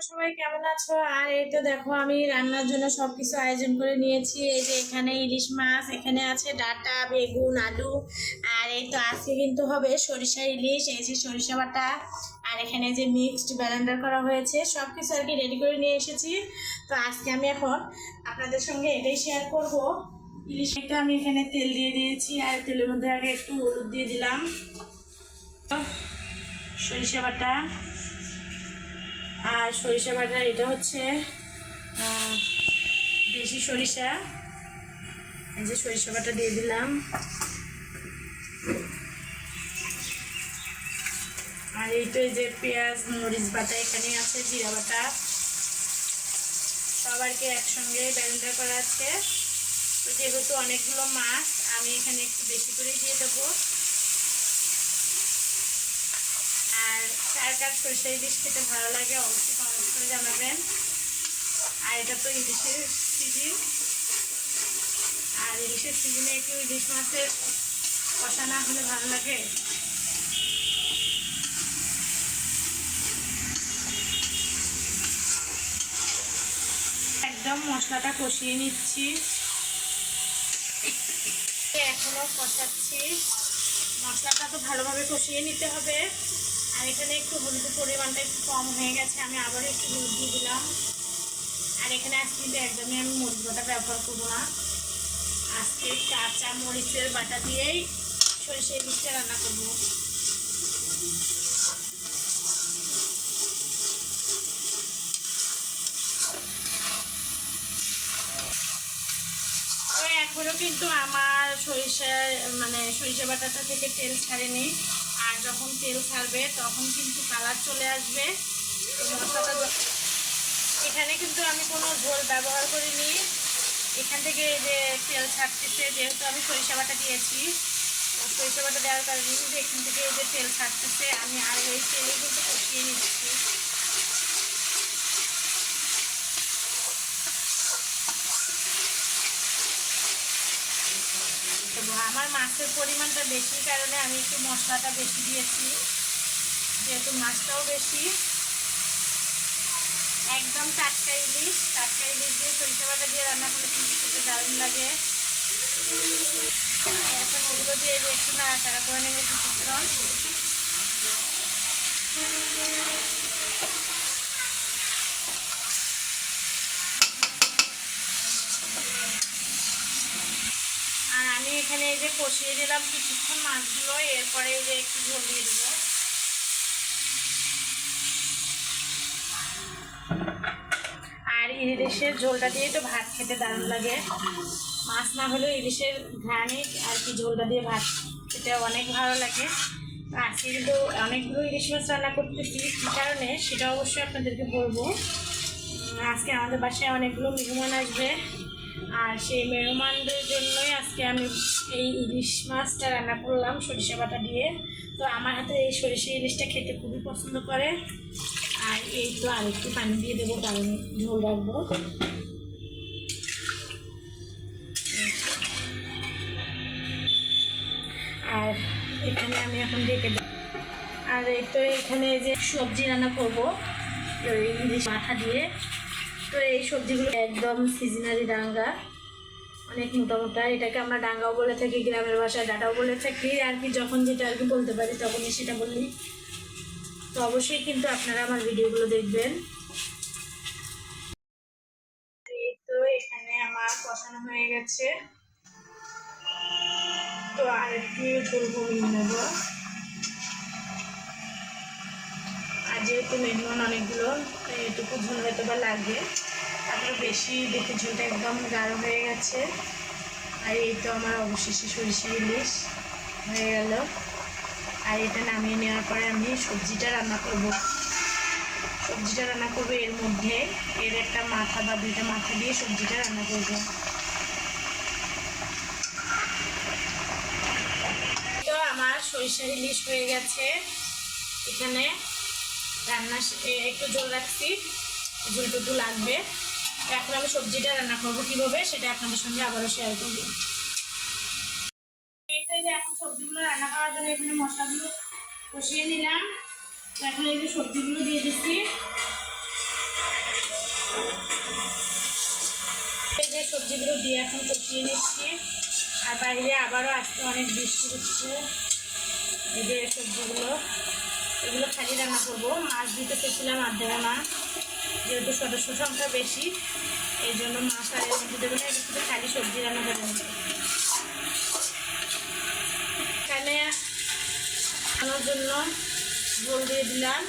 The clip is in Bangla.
তোমরা সবাই কেমন আছো? আর এই তো দেখো, আমি রান্নার জন্য সবকিছু আয়োজন করে নিয়েছি। এই যে এখানে ইলিশ মাছ, এখানে আছে ডাটা, বেগুন, আলু, আর এই তো আজকে কিন্তু হবে সরিষা ইলিশ, এই যে সরিষা বাটা, আর এখানে যে মিক্সড ব্যালেন্ডার করা হয়েছে সব কিছু আর কি রেডি করে নিয়ে এসেছি। তো আজকে আমি এখন আপনাদের সঙ্গে এটাই শেয়ার করব। ইলিশটা আমি এখানে তেল দিয়ে দিয়েছি, আর তেলের মধ্যে আগে একটু হলুদ দিয়ে দিলাম। সরিষা বাটা। আর সরিষা বাটা, এটা হচ্ছে দেশি সরিষা। এই যে সরিষা বাটা দিয়ে দিলাম। আর এই তো যে পেঁয়াজ, মরিচ বাটা এখানে আছে, জিরা বাটা। সবারকে একসঙ্গে ব্যালেন্ডার করা আছে। তো যেহেতু অনেকগুলো মাছ, আমি এখানে একটু বেশি করেই দিয়ে দেবো। আর কার কার সরষে ইলিশ খেতে ভালো লাগে, অবশ্যই কমেন্ট করে জানাবেন। আর এটা তো ইলিশের সিজন আর ইলিশের সিজনে একটু ইলিশ মাছের কষা না হলে ভালো লাগে। একদম মশলাটা কষিয়ে নিচ্ছি। এখনও কষাচ্ছি। মশলাটা তো ভালোভাবে কষিয়ে নিতে হবে। আর এখানে একটু হলুদের পরিমাণটা একটু কম হয়ে গেছে, আমি আবার একটু হলুদ দিয়ে দিলাম। আর এখানে আজকে একদমই আমি মরিচ বাটা ব্যবহার করব না। আজকে কাঁচা মরিচের বাটা দিয়েই সরিষা ইলিশটা রান্না করব। তো এখনও কিন্তু আমার সরিষা মানে সরিষা বাটাটা থেকে তেল ছাড়েনি। আর যখন তেল ছাড়বে, তখন কিন্তু কালার চলে আসবে। এখানে কিন্তু আমি কোনো ঝোল ব্যবহার করিনি। এখান থেকে যে তেল ছাড়তেছে, যেহেতু আমি সরিষা বাটা দিয়েছি সরিষা বাটা দেওয়ার কারণে কিন্তু এখান থেকে যে তেল ছাড়তেছে, আমি আর ওই তেলে কিন্তু কষিয়ে নিচ্ছি তো আমার মাছের পরিমাণটা বেশি কারণে আমি একটু মশলাটা বেশি দিয়েছি। যেহেতু মাছটাও বেশি, একদম টাটকা ইলিশ টাটকা ইলিশ দিয়ে সরিষা বাটা দিয়ে রান্না করলে কিন্তু খেতে দারুণ লাগে। এখন ওগুলো দিয়ে যে একটু নাড়াচাড়া করে নেবে কিছুক্ষণ আর আমি এখানে এই যে কষিয়ে দিলাম কিছুক্ষণ মাছগুলো, এরপরে যে একটু ঝোল দিয়ে দেবো। আর ইলিশের ঝোলটা দিয়ে তো ভাত খেতে দারুণ লাগে। মাছ না হলেও ইলিশের ঘ্রাণে আর কি ঝোলটা দিয়ে ভাত খেতে অনেক ভালো লাগে। আজকে কিন্তু অনেকগুলো ইলিশ মাছ রান্না করতেছি, কী কারণে সেটা অবশ্যই আপনাদেরকে বলব। আজকে আমাদের বাসায় অনেকগুলো মেহমান আসবে। আর সেই মেহমানদের জন্যই আজকে আমি এই ইলিশ মাছটা রান্না করলাম, সরিষা বাটা দিয়ে। তো আমার হাতে এই সরিষা ইলিশটা খেতে খুবই পছন্দ করে। আর এই তো আর একটু পানি দিয়ে দেবো, কারণ ঝোল রাখব। আর এখানে আমি এখন রেখে দেবো। আর এই তো এখানে যে সবজি রান্না করব ইলিশ মাথা দিয়ে। তো এই সবজিগুলো একদম সিজনারি ডাঙ্গা, অনেক মোটা মোটা এটাকে আমরা ডাঙ্গাও বলে থাকি, গ্রামের ভাষায় ডাটাও বলে থাকি। আর কি, যখন যেটা আর কি বলতে পারি, তখনই সেটা বলি। তো অবশ্যই কিন্তু আপনারা আমার ভিডিওগুলো দেখবেন। তো এখানে আমার হয়ে গেছে। তো আর একটু আর যেহেতু মেহমান অনেকগুলো এটুকু ঝোল হয়তো বা লাগবে তারপরে বেশি দেখে ঝোলটা একদম গাঢ় হয়ে গেছে। আর এই তো আমার অবশেষে সরিষা ইলিশ হয়ে গেল। আর এটা নামিয়ে নেওয়ার পরে আমি সবজিটা রান্না করব। সবজিটা রান্না করব এর মধ্যে। এর একটা মাথা বা দুইটা মাথা দিয়ে সবজিটা রান্না করব। তো আমার সরিষা ইলিশ হয়ে গেছে এখানে। রান্না একটু জল রাখছি। জলটুকু লাগবে। এখন আমি সবজিটা রান্না করব কীভাবে, সেটা আপনাদের সঙ্গে আবারও শেয়ার করব। এখন সবজিগুলো রান্না করার জন্য এখানে মশলাগুলো কষিয়ে নিলাম। এখন এই যে সবজিগুলো দিয়ে দিচ্ছি। যে সবজিগুলো দিয়ে এখন কষিয়ে নিচ্ছি। আর বাইরে আবারও আজকে অনেক বৃষ্টি হচ্ছে। এই যে সবজিগুলো। এগুলো খালি রান্না করব। মাছ দিতে চেয়েছিলাম, আর দেবো না। যেহেতু সদস্য সংখ্যা বেশি, এই জন্য মাছ আর এর মধ্যে দেবো শুধু খালি সবজি রান্না করে এখানে আনার জন্য ঝোল দিয়ে দিলাম।